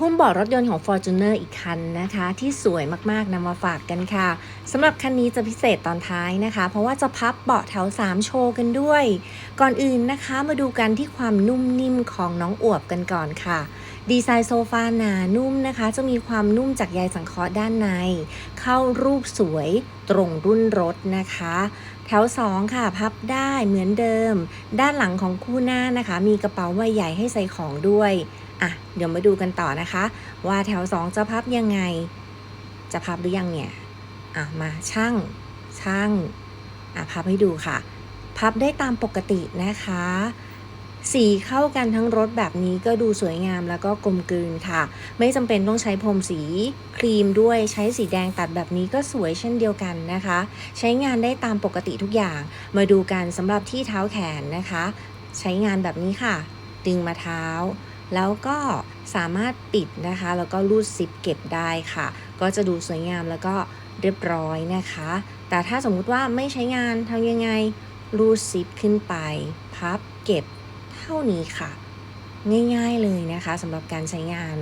หุ้มเบาะรถยนต์ของ Fortuner อีกคันนะคะ ที่สวยมากๆนำมาฝากกันค่ะสำหรับคันนี้จะพิเศษตอนท้ายนะคะ เพราะว่าจะพับเบาะแถว 3 โชว์กันด้วย ก่อนอื่นนะคะมาดูกันที่ความนุ่มนิ่มของน้องอวบกันก่อนค่ะ ดีไซน์โซฟาหนานุ่มนะคะ จะมีความนุ่มจากใยสังเคราะห์ด้านใน เข้ารูปสวยตรงรุ่นรถนะคะ แถว 2 ค่ะพับได้เหมือนเดิม ด้านหลังของคู่หน้านะคะ มีกระเป๋าใบใหญ่ให้ใส่ของด้วยอะเดี๋ยวมาดูกันต่อนะคะ ว่าแถว 2 จะพับยังไง จะพับหรือยังเนี่ยอะมาช่างช่างอะพับให้ดูค่ะ พับได้ตามปกตินะคะ สีเข้ากันทั้งรถแบบนี้ก็ดูสวยงามแล้วก็กลมกลืนค่ะ ไม่จำเป็นต้องใช้พรมสีครีมด้วยใช้สีแดงตัดแบบนี้ก็สวยเช่นเดียวกันนะคะ ใช้งานได้ตามปกติทุกอย่าง มาดูกันสำหรับที่เท้าแขนนะคะ ใช้งานแบบนี้ค่ะ ดึงมาเท้า แล้วก็สามารถปิดนะคะ แล้วก็รูดซิปเก็บได้ค่ะ ก็จะดูสวยงามแล้วก็เรียบร้อยนะคะ แต่ถ้าสมมุติว่าไม่ใช้งานทำยังไงรูดซิปขึ้นไป พับเก็บ เท่านี้ค่ะ ง่ายๆเลยนะคะสำหรับการใช้งาน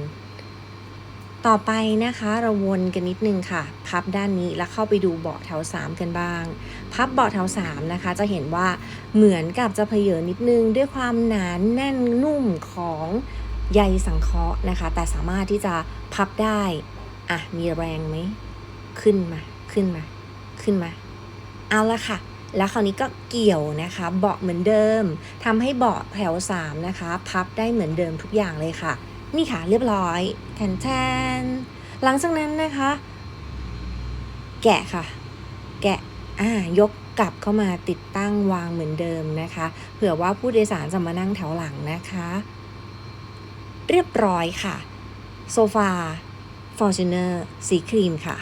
ต่อไปนะคะเราวนกันนิดนึงค่ะ พับด้านนี้แล้วเข้าไปดูเบาะแถว 3 กันบ้าง พับเบาะแถว 3 นะคะ จะเห็นว่าเหมือนกับจะเพเยอนิดนึงด้วยความหนานแน่นนุ่มของใยสังเคราะห์นะคะ แต่สามารถที่จะพับได้อะมีแรงไหมขึ้นมาขึ้นมา ขึ้นมา เอาละค่ะ แล้วคราวนี้ก็เกี่ยวนะคะเบาะเหมือนเดิมทำให้เบาะแถว3นะคะ พับได้เหมือนเดิมทุกอย่างเลยค่ะ นี่ค่ะเรียบร้อยแทนแทนหลังจากนั้นนะคะ แกะค่ะ แกะอ่ายกกลับเข้ามาติดตั้งวางเหมือนเดิมนะคะ เผื่อว่าผู้โดยสารจะมานั่งแถวหลังนะคะ เรียบร้อยค่ะ โซฟา Fortuner สีครีมค่ะ